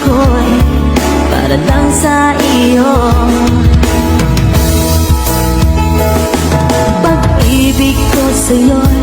ako'y para lang sa iyo. Pag-ibig ko sa'yo'y